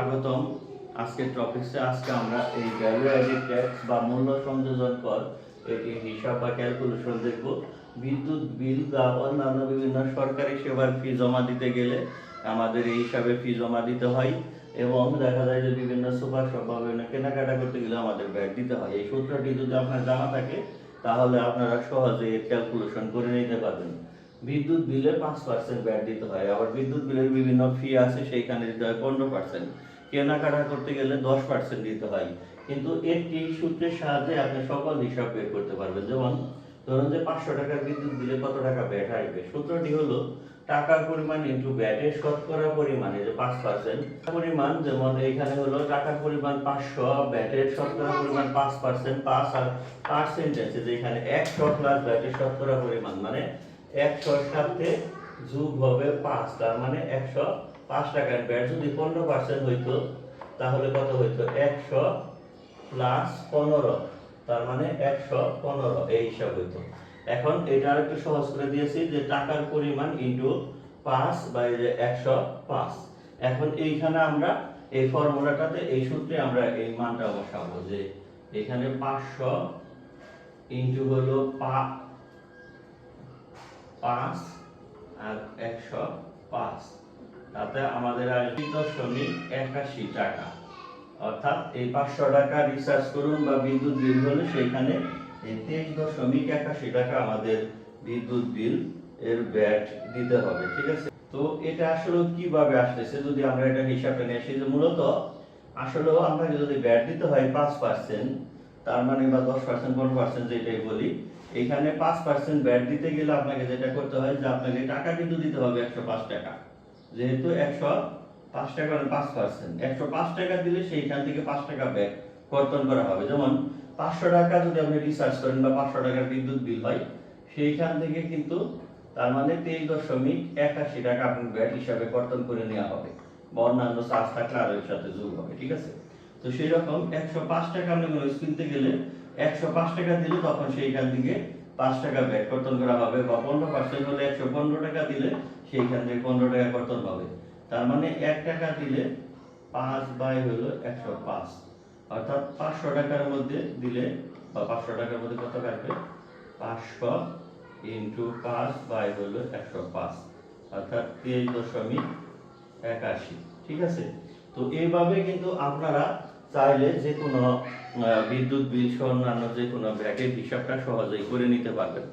স্বাগতম। আজকের টপিকসে আজকে আমরা এই ভ্যালু অ্যাডেড ট্যাক্স বা মূল্য সংযোজন কর এটি হিসাব বা ক্যালকুলেশন দেখব। বিদ্যুৎ, বিল বা অন্যান্য বিভিন্ন সরকারি সেবার ফি জমা দিতে গেলে আমাদের এই হিসাবে ফি জমা দিতে হয় এবং দেখা যায় যে বিভিন্ন সুপার শপ বা বিভিন্ন কেনাকাটা করতে গেলে আমাদের ব্যাট দিতে হয়। এই সূত্রটি যদি আপনার জানা থাকে, তাহলে আপনারা সহজে এর ক্যালকুলেশন করে নিতে পারবেন। বিদ্যুৎ বিলে পাঁচ পার্সেন্ট ব্যাট দিতে হয়। আবার বিদ্যুৎ বিলের বিভিন্ন ফি আছে, সেইখানে দিতে হয় পনেরো পার্সেন্ট কেনাকাটা করতে গেলে দশ পার্সেন্ট দিতে হয়। কিন্তু একটি সূত্রের সাহায্যে আপনি সকল হিসাব বের করতে পারবেন। যেমন, ধরুন যে পাঁচশো টাকার বিদ্যুৎ বিলে কত টাকা ব্যাট আসবে? সূত্রটি হলো, টাকার পরিমাণ ইন্টু ব্যাটের শতকরা পরিমাণে যে পাঁচ পার্সেন্ট পরিমাণ, যেমন এইখানে হলো, টাকার পরিমাণ পাঁচশো ব্যাটের শতকরা পরিমাণ পাঁচ পার্সেন্ট পাঁচ আর পার্সেন্টেজ যেখানে একশো প্লাস ব্যাটের শতকরা পরিমাণ। মানে একশোর সাথে যোগ হবে পাঁচ, তার মানে একশো পাঁচ টাকার ব্যাট যদি পনেরো পার্সেন্ট হইতো, তাহলে কত হইতো? একশো প্লাস পনেরো, তার মানে একশো পনেরো এই হিসাব হইতো। এখন এটা আর একটু সহজ করে দিয়েছি যে টাকার পরিমাণ ইন্টু পাঁচ বা একশো পাঁচ। এখন এইখানে আমরা এই ফর্মুলাটাতে, এই সূত্রে আমরা এই মানটা বসাবো যে এখানে পাঁচশো ইন্টু হলো পা পাঁচ আর একশো পাঁচ। তাতে আমাদের আসবে দশমিক একাশি টাকা। অর্থাৎ এই পাঁচশো টাকা রিচার্জ করুন বা বিদ্যুৎ বিল হলে সেখানে এই তেইশ দশমিক একাশি টাকা আমাদের বিদ্যুৎ বিল এর ব্যাট দিতে হবে, ঠিক আছে? তো এটা আসলে কীভাবে আসতেছে যদি আমরা এটা হিসাবটা নিয়ে আসি যে মূলত আসলেও আপনাকে যদি ব্যাট দিতে হয় পাঁচ পার্সেন্ট তার মানে বা দশ পার্সেন্ট পনেরো পার্সেন্ট যেটাই বলি, এখানে পাঁচ পার্সেন্ট ব্যাট দিতে গেলে আপনাকে যেটা করতে হয় যে আপনাকে টাকা কিন্তু দিতে হবে একশো পাঁচ টাকা। যেহেতু একশো পাঁচ টাকা মানে পাঁচ পার্সেন্ট একশো পাঁচ টাকা দিলে সেইখান থেকে পাঁচ টাকা ব্যাক কর্তন করা হবে। যেমন পাঁচশো টাকা যদি আপনি রিচার্জ করেন বা পাঁচশো টাকার বিদ্যুৎ বিল হয়, সেইখান থেকে কিন্তু তার মানে তেইশ দশমিক একাশি টাকা আপনি ব্যাট হিসাবে কর্তন করে নেওয়া হবে। বা অন্যান্য চার্জ থাকলে আরও এর সাথে যোগ হবে, ঠিক আছে? তো সেই রকম একশো পাঁচ টাকা আপনি কোনো কিনতে গেলে একশো পাঁচ টাকা দিলে তখন সেইখান থেকে পাঁচ টাকা ব্যাট কর্তন করা হবে বা পনেরো পার্সেন্ট হলে একশো পনেরো টাকা দিলে সেইখান থেকে পনেরো টাকা কর্তন হবে তার মানে এক টাকা দিলে পাঁচ বাই হলো একশো পাঁচ। অর্থাৎ পাঁচশো টাকার মধ্যে দিলে বা পাঁচশো টাকার মধ্যে কত কাটবে? পাঁচশো ইন্টু পাঁচ বাই হলো একশো পাঁচ। অর্থাৎ তেইশ দশমিক একাশি। ঠিক আছে? তো এইভাবে কিন্তু আপনারা চাইলে যে কোনো বিদ্যুৎ বিল, সহ অন্যান্য যে কোনো ব্যাগের হিসাবটা সহজেই করে নিতে পারবেন।